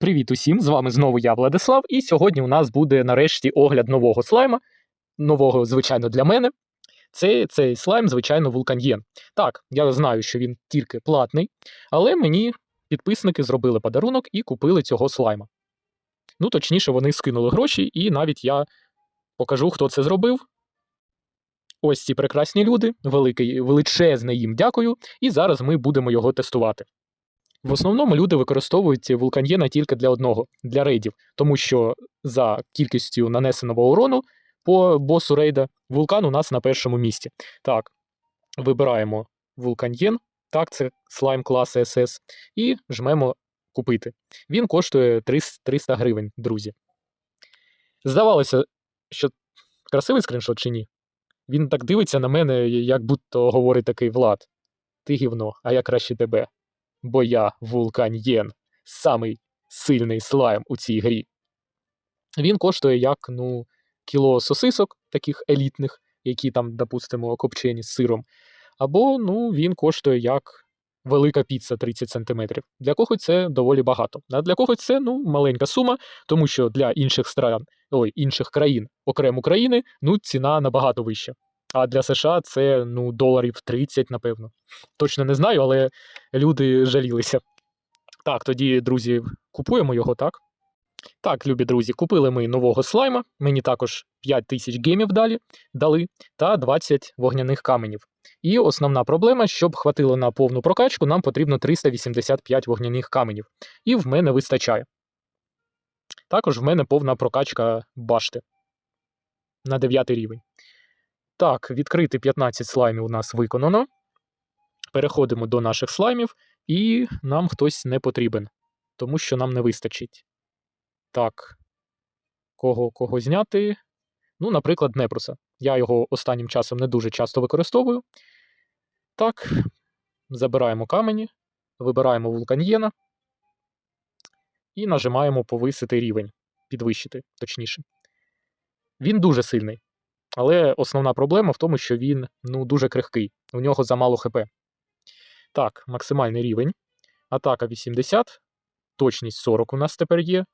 Привіт усім! З вами знову я, Владислав, і сьогодні у нас буде нарешті огляд нового слайма. Нового, звичайно, для мене. Це цей слайм, звичайно, вулкан'єн. Так, я знаю, що він тільки платний, але мені підписники зробили подарунок і купили цього слайма. Ну, точніше, вони скинули гроші, і навіть я покажу, хто це зробив. Ось ці прекрасні люди, великий, величезне їм дякую, і зараз ми будемо його тестувати. В основному люди використовують вулкан'єна тільки для одного для рейдів, тому що за кількістю нанесеного урону по босу рейда вулкан у нас на першому місці. Так, вибираємо вулкан'єн, так, це слайм класу SS, і жмемо купити. Він коштує 300 гривень, друзі. Здавалося, що красивий скріншот чи ні? Він так дивиться на мене, як будто говорить такий Влад. Ти гівно, а я краще тебе бо я вулкан'єн, самий сильний слайм у цій грі. Він коштує як ну, кіло сосисок, таких елітних, які там, допустимо, копчені з сиром. Або ну, він коштує як велика піца 30 см. Для когось це доволі багато. А для когось це ну, маленька сума, тому що для інших стран, ой, інших країн, окрім України, ну, ціна набагато вища. А для США це ну, доларів 30, напевно. Точно не знаю, але люди жалілися. Так, тоді, друзі, купуємо його, так? Так, любі друзі, купили ми нового слайма. Мені також 5 тисяч гемів далі, дали та 20 вогняних каменів. І основна проблема, щоб хватило на повну прокачку, нам потрібно 385 вогняних каменів. І в мене вистачає. Також в мене повна прокачка башти на 9 рівень. Так, відкрити 15 слаймів у нас виконано. Переходимо до наших слаймів, і нам хтось не потрібен, тому що нам не вистачить. Так, кого кого зняти? Ну, наприклад, Непруса. Я його останнім часом не дуже часто використовую. Так, забираємо камені, вибираємо вулкан'єна і нажимаємо повисити рівень, підвищити, точніше. Він дуже сильний. Але основна проблема в тому, що він ну, дуже крихкий, у нього замало ХП. Так, максимальний рівень. Атака 80, точність 40 у нас тепер є.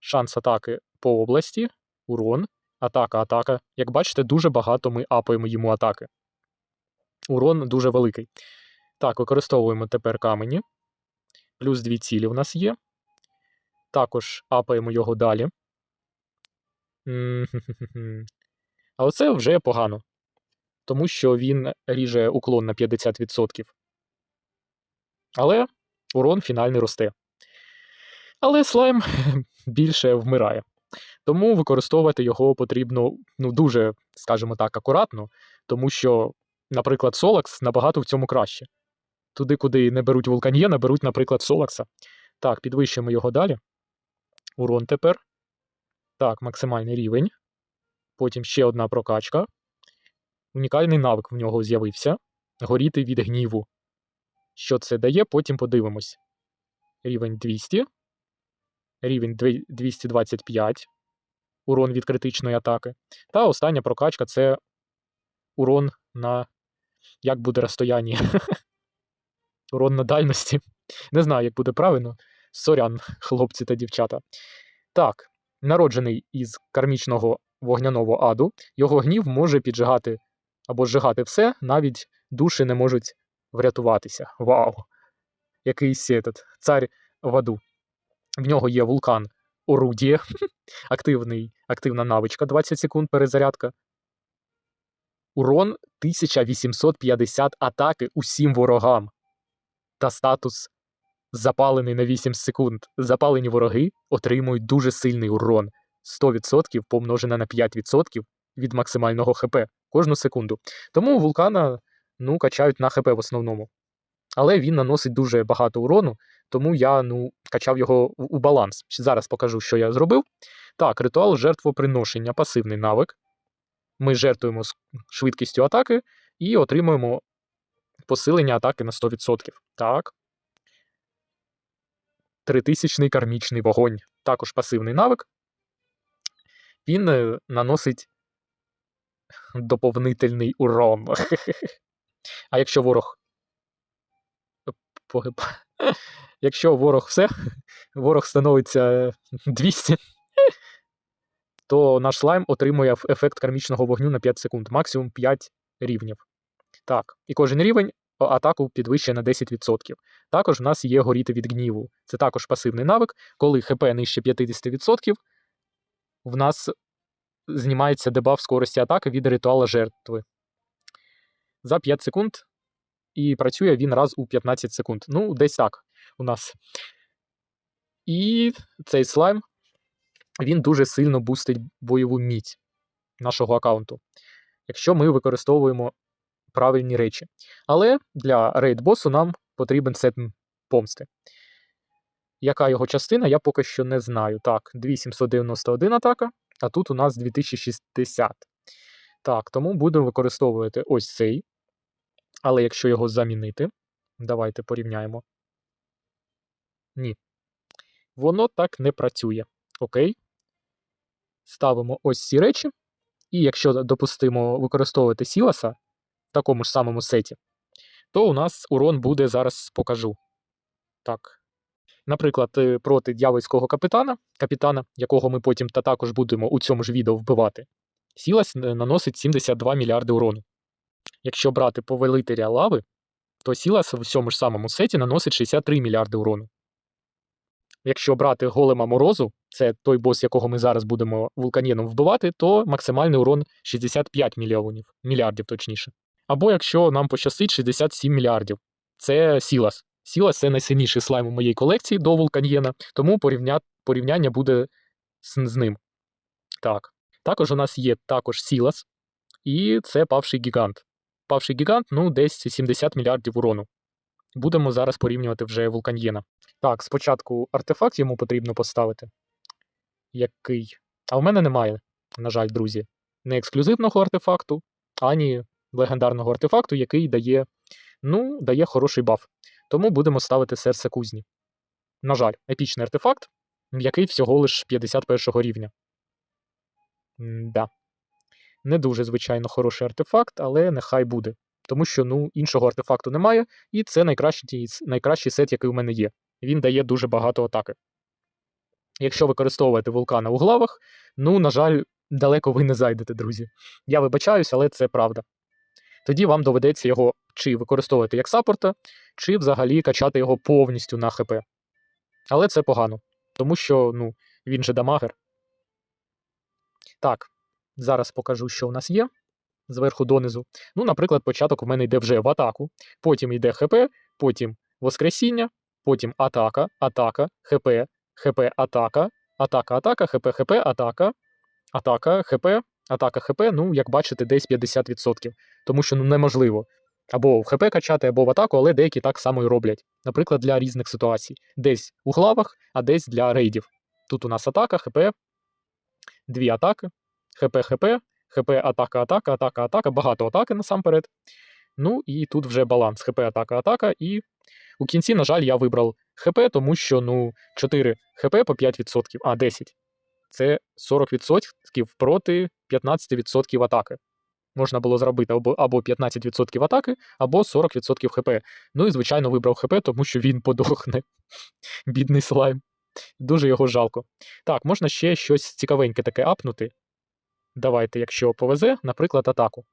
Шанс атаки по області, урон, атака, атака. Як бачите, дуже багато ми апаємо йому атаки. Урон дуже великий. Так, використовуємо тепер камені. Плюс дві цілі у нас є. Також апаємо його далі. А оце вже погано, тому що він ріже уклон на 50%. Але урон фінальний росте. Але слайм більше вмирає. Тому використовувати його потрібно ну, дуже, скажімо так, акуратно, тому що, наприклад, Солакс набагато в цьому краще. Туди, куди не беруть вулкан'єна, беруть, наприклад, Солакса. Так, підвищуємо його далі. Урон тепер. Так, максимальний рівень. Потім ще одна прокачка. Унікальний навик в нього з'явився. Горіти від гніву. Що це дає, потім подивимось. Рівень 200. Рівень 225. Урон від критичної атаки. Та остання прокачка це урон на. Як буде розстояння? урон на дальності. Не знаю, як буде правильно. Сорян, хлопці та дівчата. Так, народжений із кармічного вогняного аду, його гнів може піджигати або зжигати все, навіть душі не можуть врятуватися. Вау! Якийсь этот, цар в аду. В нього є вулкан орудіє, активний, активна навичка 20 секунд перезарядка. Урон 1850 атаки усім ворогам. Та статус запалений на 8 секунд. Запалені вороги отримують дуже сильний урон. 100% помножене на 5% від максимального ХП кожну секунду. Тому вулкана ну, качають на ХП в основному. Але він наносить дуже багато урону, тому я ну, качав його у баланс. Зараз покажу, що я зробив. Так, ритуал жертвоприношення, пасивний навик. Ми жертвуємо швидкістю атаки і отримуємо посилення атаки на 100%. Так. Тритисячний кармічний вогонь. Також пасивний навик він наносить доповнительний урон. А якщо ворог Якщо ворог все, ворог становиться 200, то наш слайм отримує ефект кармічного вогню на 5 секунд, максимум 5 рівнів. Так, і кожен рівень атаку підвищує на 10%. Також в нас є горіти від гніву. Це також пасивний навик. Коли ХП нижче 50%, в нас знімається дебаф скорості атаки від ритуала жертви. За 5 секунд. І працює він раз у 15 секунд. Ну, десь так у нас. І цей слайм він дуже сильно бустить бойову міць нашого аккаунту, якщо ми використовуємо правильні речі. Але для рейд-босу нам потрібен сет помсти. Яка його частина, я поки що не знаю. Так, 2791 атака, а тут у нас 2060. Так, тому будемо використовувати ось цей. Але якщо його замінити, давайте порівняємо. Ні. Воно так не працює. Окей. Ставимо ось ці речі. І якщо допустимо використовувати Сіласа в такому ж самому сеті, то у нас урон буде зараз покажу. Так. Наприклад, проти дьявольського капітана, капітана, якого ми потім та також будемо у цьому ж відео вбивати, Сілас е, наносить 72 мільярди урону. Якщо брати повелителя лави, то Сілас в цьому ж самому сеті наносить 63 мільярди урону. Якщо брати голема морозу, це той бос, якого ми зараз будемо вулканіном вбивати, то максимальний урон 65 мільйонів, мільярдів точніше. Або якщо нам пощастить 67 мільярдів. Це Сілас. Сілас це найсильніший слайм у моїй колекції до вулканієна, тому порівня... порівняння буде з, з ним. Так. Також у нас є також Сілас, і це павший гігант. Павший гігант, ну, десь 70 мільярдів урону. Будемо зараз порівнювати вже вулканьєна. Так, спочатку артефакт йому потрібно поставити. Який? А в мене немає, на жаль, друзі, не ексклюзивного артефакту, ані легендарного артефакту, який дає, ну, дає хороший баф. Тому будемо ставити серце кузні. На жаль, епічний артефакт, який всього лиш 51 рівня. Да. Не дуже, звичайно, хороший артефакт, але нехай буде. Тому що ну, іншого артефакту немає, і це найкращий, найкращий сет, який у мене є. Він дає дуже багато атаки. Якщо використовувати вулкана у главах, ну, на жаль, далеко ви не зайдете, друзі. Я вибачаюсь, але це правда. Тоді вам доведеться його чи використовувати як саппорта, чи взагалі качати його повністю на ХП. Але це погано, тому що ну, він же дамагер. Так, зараз покажу, що у нас є зверху донизу. Ну, наприклад, початок в мене йде вже в атаку, потім йде ХП, потім Воскресіння, потім атака, атака, ХП, ХП, атака, атака, атака, ХП, ХП, атака, атака, ХП, атака, ХП. Ну, як бачите, десь 50%. Тому що ну, неможливо або в ХП качати, або в атаку, але деякі так само і роблять. Наприклад, для різних ситуацій. Десь у главах, а десь для рейдів. Тут у нас атака, ХП, дві атаки, ХП, ХП, ХП, атака, атака, атака, атака, багато атаки насамперед. Ну і тут вже баланс ХП, атака, атака. І у кінці, на жаль, я вибрав ХП, тому що ну, 4 ХП по 5%, а 10. Це 40% проти 15% атаки. Можна було зробити або, або 15% атаки, або 40% ХП. Ну і, звичайно, вибрав ХП, тому що він подохне. Бідний слайм. Дуже його жалко. Так, можна ще щось цікавеньке таке апнути. Давайте, якщо повезе, наприклад, атаку.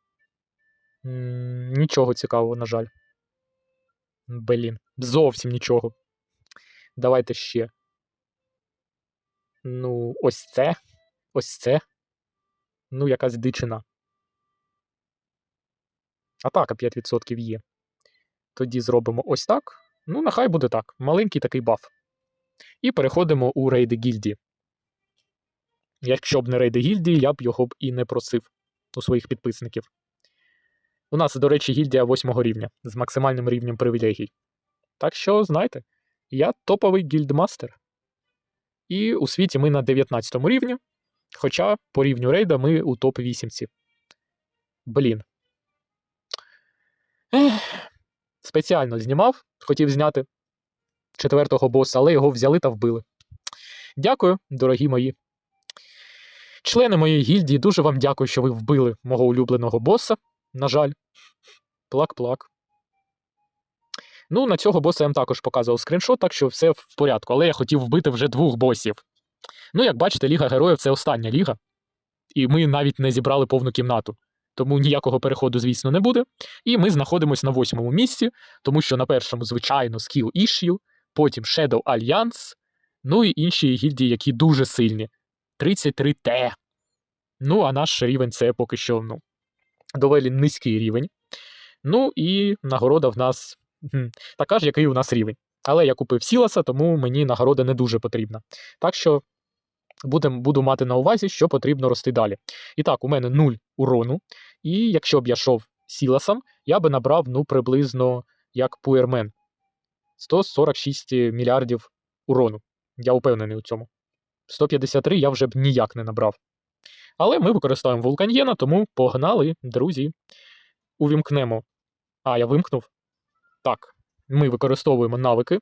Нічого цікавого, на жаль. Блін, зовсім нічого. Давайте ще. Ну, ось це. Ось це. Ну, якась дичина. Атака 5% є. Тоді зробимо ось так. Ну, нехай буде так. Маленький такий баф. І переходимо у рейди гільдії. Якщо б не рейди гільдії, я б його б і не просив у своїх підписників. У нас, до речі, гільдія 8 рівня з максимальним рівнем привілегій. Так що, знаєте, я топовий гільдмастер. І у світі ми на 19 рівні, хоча по рівню рейда ми у топ-8. Блін. Ех, спеціально знімав, хотів зняти четвертого боса, але його взяли та вбили. Дякую, дорогі мої. Члени моєї гільдії, дуже вам дякую, що ви вбили мого улюбленого боса. На жаль, плак-плак. Ну, на цього боса я вам також показував скріншот, так що все в порядку. Але я хотів вбити вже двох босів. Ну, як бачите, Ліга Героїв це остання ліга. І ми навіть не зібрали повну кімнату. Тому ніякого переходу, звісно, не буде. І ми знаходимося на восьмому місці, тому що на першому, звичайно, Skill Issue, потім Shadow Alliance, ну і інші гільдії, які дуже сильні. 33Т. Ну, а наш рівень це поки що ну, доволі низький рівень. Ну і нагорода в нас така ж, який у нас рівень. Але я купив Сіласа, тому мені нагорода не дуже потрібна. Так що будем, буду мати на увазі, що потрібно рости далі. І так, у мене 0 урону. І якщо б я йшов Сіласом, я би набрав ну, приблизно як Пуермен 146 мільярдів урону. Я упевнений у цьому. 153 я вже б ніяк не набрав. Але ми використовуємо вулканьєна, тому погнали, друзі. Увімкнемо. А, я вимкнув. Так, ми використовуємо навики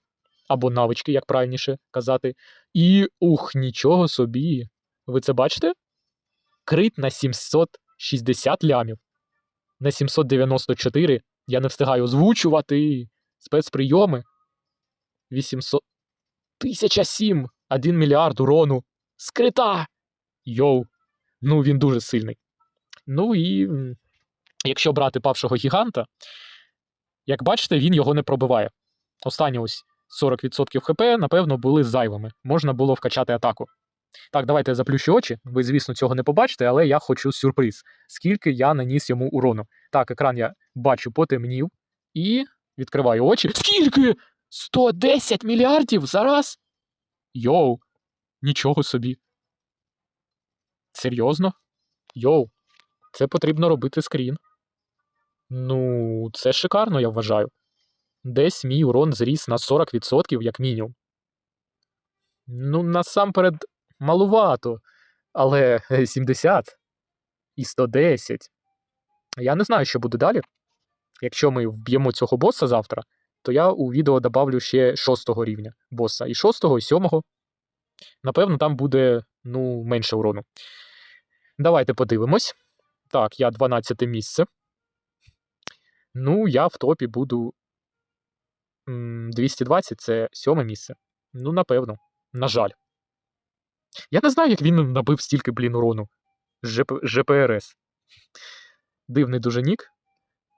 або навички, як правильніше казати. І ух, нічого собі. Ви це бачите? Крит на 760 лямів. На 794 я не встигаю озвучувати. Спецприйоми. 800. 1007! 1 мільярд урону. Скрита! Йоу. Ну, він дуже сильний. Ну і якщо брати павшого гіганта, як бачите, він його не пробиває. Останні ось 40% хп, напевно, були зайвими. Можна було вкачати атаку. Так, давайте я заплющу очі. Ви, звісно, цього не побачите, але я хочу сюрприз. Скільки я наніс йому урону. Так, екран я бачу, потемнів. І відкриваю очі. Скільки? 110 мільярдів зараз? Йоу, нічого собі. Серйозно? Йоу, це потрібно робити скрін. Ну, це шикарно, я вважаю. Десь мій урон зріс на 40% як мінімум. Ну, насамперед, малувато. Але е, 70 і 110. Я не знаю, що буде далі. Якщо ми вб'ємо цього боса завтра, то я у відео добавлю ще 6 рівня боса. І 6, і 7. Напевно, там буде ну, менше урону. Давайте подивимось. Так, я 12 місце. Ну, я в топі буду. 220 це сьоме місце. Ну, напевно. На жаль. Я не знаю, як він набив стільки, блін, урону. ЖП... ЖПРС. Дивний дуже нік.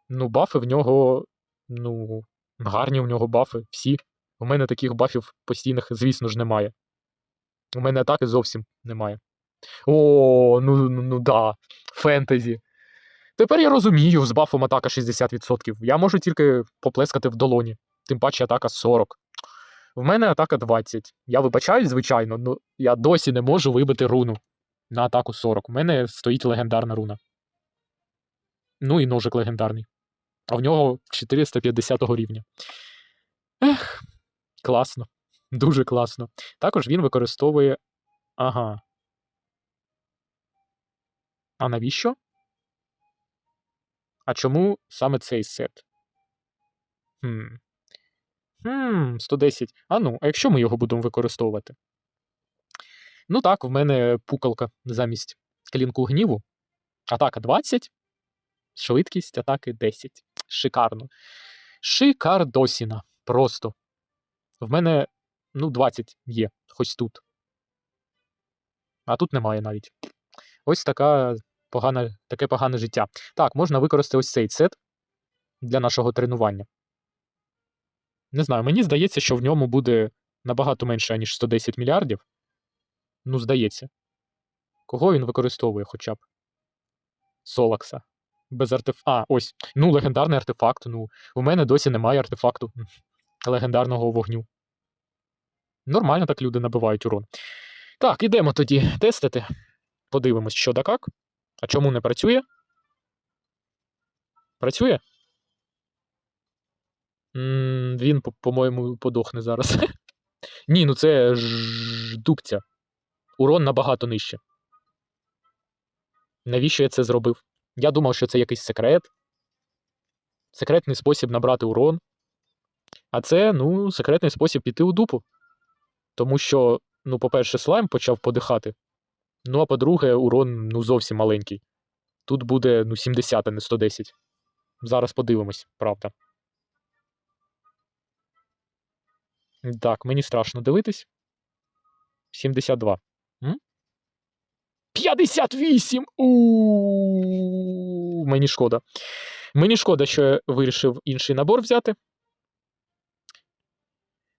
Ну, бафи в нього. Ну, гарні в нього бафи. Всі. У мене таких бафів постійних, звісно ж, немає. У мене атаки зовсім немає. О, ну, ну, ну да. Фентезі. Тепер я розумію, з бафом атака 60%. Я можу тільки поплескати в долоні. Тим паче атака 40. В мене атака 20. Я вибачаюсь, звичайно, але я досі не можу вибити руну на атаку 40. У мене стоїть легендарна руна. Ну і ножик легендарний. А в нього 450 рівня. Ех, класно. Дуже класно. Також він використовує. Ага. А навіщо? А чому саме цей сет? Хм. Хм, 110. А ну, а якщо ми його будемо використовувати? Ну так, в мене пукалка замість клінку гніву. Атака 20, швидкість атаки 10. Шикарно. Шикардосіна. Просто. В мене, ну, 20 є, хоч тут. А тут немає навіть. Ось така погана, таке погане життя. Так, можна використати ось цей сет для нашого тренування. Не знаю, мені здається, що в ньому буде набагато менше, ніж 110 мільярдів. Ну, здається. Кого він використовує хоча б? Солакса. Без артеф... А, ось. Ну, легендарний артефакт. Ну, у мене досі немає артефакту легендарного вогню. Нормально так люди набивають урон. Так, ідемо тоді тестити. Подивимось, що да як. А чому не працює? Працює? М, Він, по- по-моєму, подохне зараз. Ні, ну це ж дубця. Урон набагато нижче. Навіщо я це зробив? Я думав, що це якийсь секрет. Секретний спосіб набрати урон. А це, ну, секретний спосіб піти у дупу. Тому що, ну, по-перше, слайм почав подихати. Ну, а по-друге, урон ну, зовсім маленький. Тут буде ну, 70, а не 110. Зараз подивимось, правда. Так, мені страшно дивитись. 72. М? 58! У Мені шкода. Мені шкода, що я вирішив інший набор взяти.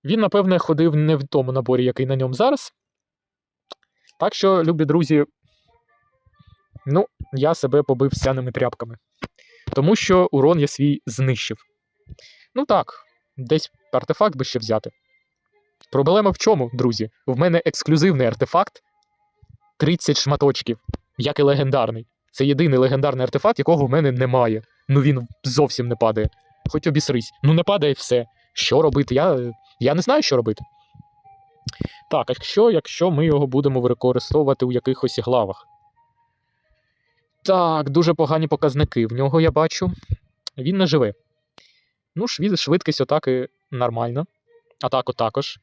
Він, напевне, ходив не в тому наборі, який на ньому зараз. Так що, любі друзі, ну, я себе побив сяними тряпками. Тому що урон я свій знищив. Ну так, десь артефакт би ще взяти. Проблема в чому, друзі? В мене ексклюзивний артефакт 30 шматочків, як і легендарний. Це єдиний легендарний артефакт, якого в мене немає. Ну він зовсім не падає. Хоч обісрись. Ну не падає все. Що робити? Я, я не знаю, що робити. Так, а якщо, якщо ми його будемо використовувати у якихось главах. Так, дуже погані показники. В нього я бачу. Він не живе. Ну, швидкість атаки нормальна. Атаку також.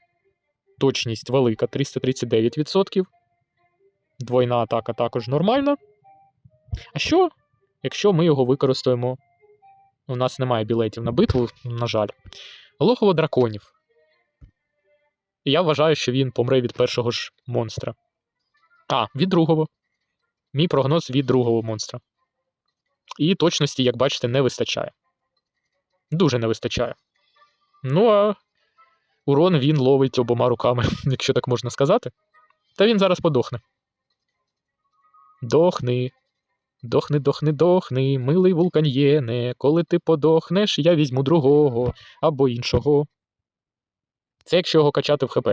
Точність велика 339%. Двойна атака також нормальна. А що, якщо ми його використаємо? У нас немає білетів на битву, на жаль. Логово драконів. І я вважаю, що він помре від першого ж монстра. А, від другого. Мій прогноз від другого монстра. І точності, як бачите, не вистачає. Дуже не вистачає. Ну, а урон він ловить обома руками, якщо так можна сказати. Та він зараз подохне. Дохни. Дохни, дохни, дохни, милий вулкан'єне. Коли ти подохнеш, я візьму другого або іншого. Це якщо його качати в ХП.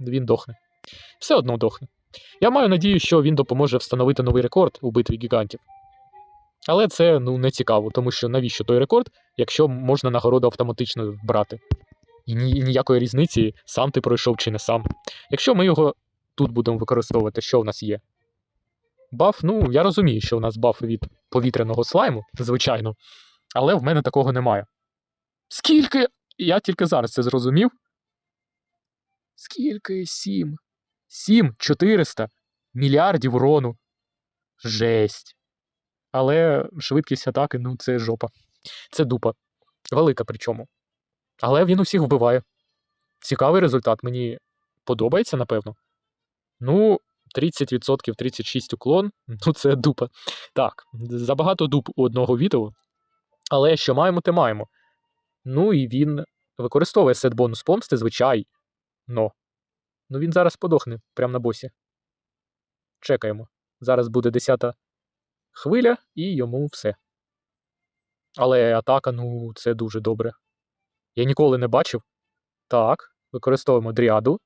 Він дохне. Все одно дохне. Я маю надію, що він допоможе встановити новий рекорд у битві гігантів. Але це ну, не цікаво, тому що навіщо той рекорд, якщо можна нагороду автоматично брати. І ні, ніякої різниці, сам ти пройшов чи не сам. Якщо ми його тут будемо використовувати, що в нас є? Баф, ну, я розумію, що в нас баф від повітряного слайму, звичайно, але в мене такого немає. Скільки? Я тільки зараз це зрозумів. Скільки? Сім. Сім 400 мільярдів урону. Жесть. Але швидкість атаки, ну, це жопа. Це дупа. Велика причому. Але він усіх вбиває. Цікавий результат. Мені подобається, напевно. Ну, 30%, 36 уклон. Ну, це дупа. Так, забагато дуб у одного відео. Але що маємо, те маємо. Ну і він використовує сет бонус помсти, звичайно. Ну він зараз подохне прямо на босі. Чекаємо. Зараз буде 10 хвиля, і йому все. Але атака, ну, це дуже добре. Я ніколи не бачив. Так, використовуємо дріаду,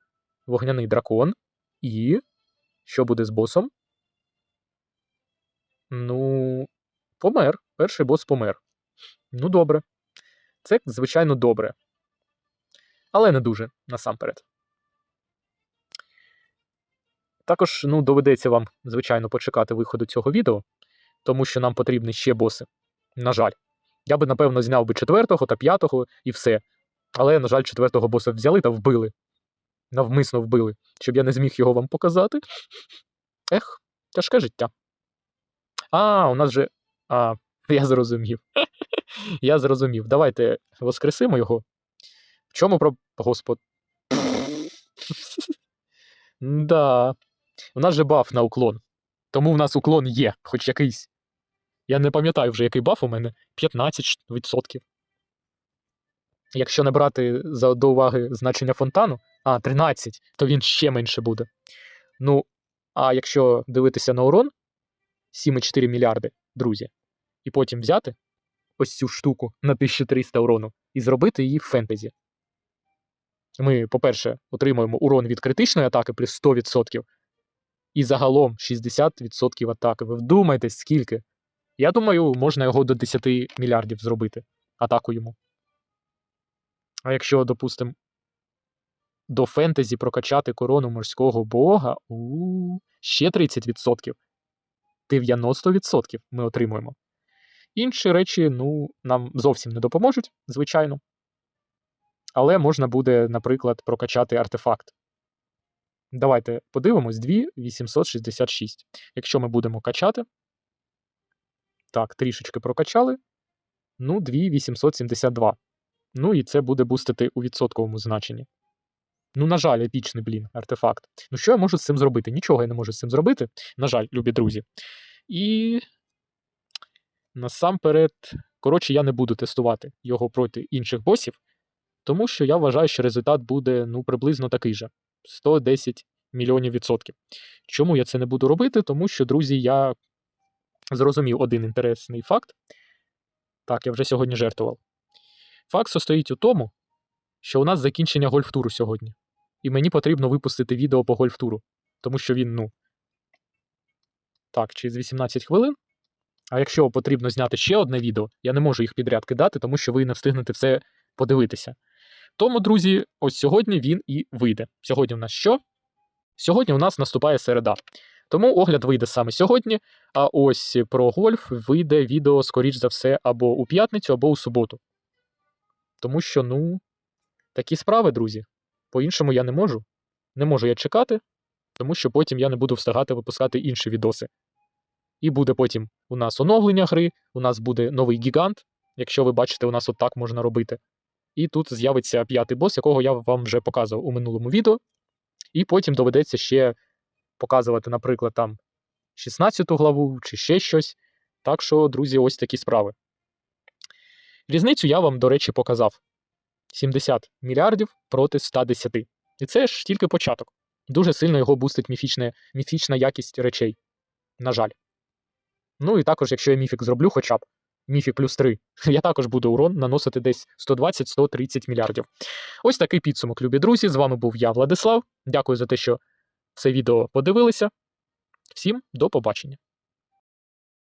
вогняний дракон. І. Що буде з босом? Ну, помер. Перший бос помер. Ну, добре. Це, звичайно, добре. Але не дуже насамперед. Також ну, доведеться вам, звичайно, почекати виходу цього відео, тому що нам потрібні ще боси. На жаль. Я би, напевно, зняв би четвертого та п'ятого і все. Але, на жаль, четвертого боса взяли та вбили. Навмисно вбили, щоб я не зміг його вам показати. Ех, тяжке життя. А, у нас же. А, я зрозумів. Я зрозумів. Давайте воскресимо його. В чому про. Господ. Да. У нас же баф на уклон. Тому в нас уклон є, хоч якийсь. Я не пам'ятаю вже, який баф у мене 15%. Якщо не брати за до уваги значення фонтану, а 13, то він ще менше буде. Ну, а якщо дивитися на урон 7,4 мільярди, друзі, і потім взяти ось цю штуку на 1300 урону і зробити її в фентезі. Ми, по-перше, отримуємо урон від критичної атаки плюс 100%, і загалом 60% атаки. Ви вдумайтесь, скільки. Я думаю, можна його до 10 мільярдів зробити атаку йому. А якщо, допустимо, до фентезі прокачати корону морського бога, у ще 30%. 90% ми отримуємо. Інші речі, ну, нам зовсім не допоможуть, звичайно. Але можна буде, наприклад, прокачати артефакт. Давайте подивимось 2866. Якщо ми будемо качати. Так, трішечки прокачали. Ну, 2872. Ну і це буде бустити у відсотковому значенні. Ну, на жаль, епічний, блін, артефакт. Ну, що я можу з цим зробити? Нічого я не можу з цим зробити. На жаль, любі друзі. І насамперед, коротше, я не буду тестувати його проти інших босів, тому що я вважаю, що результат буде ну, приблизно такий же: 110 мільйонів відсотків. Чому я це не буду робити? Тому що, друзі, я зрозумів один інтересний факт. Так, я вже сьогодні жертвував. Факт состоїть у тому, що у нас закінчення гольф-туру сьогодні. І мені потрібно випустити відео по гольф-туру, тому що він, ну. Так, через 18 хвилин. А якщо потрібно зняти ще одне відео, я не можу їх підряд кидати, тому що ви не встигнете все подивитися. Тому, друзі, ось сьогодні він і вийде. Сьогодні у нас що? Сьогодні у нас наступає середа. Тому огляд вийде саме сьогодні. А ось про гольф вийде відео, скоріш за все, або у п'ятницю, або у суботу. Тому що, ну, такі справи, друзі. По-іншому я не можу. Не можу я чекати, тому що потім я не буду встигати випускати інші відоси. І буде потім у нас оновлення гри, у нас буде новий гігант. Якщо ви бачите, у нас отак можна робити. І тут з'явиться п'ятий бос, якого я вам вже показував у минулому відео. І потім доведеться ще показувати, наприклад, там 16 главу чи ще щось. Так що, друзі, ось такі справи. Різницю я вам, до речі, показав: 70 мільярдів проти 110. І це ж тільки початок. Дуже сильно його бустить міфічне, міфічна якість речей. На жаль. Ну і також, якщо я міфік зроблю хоча б міфік плюс 3, я також буду урон наносити десь 120-130 мільярдів. Ось такий підсумок, любі друзі. З вами був я, Владислав. Дякую за те, що це відео подивилися. Всім до побачення.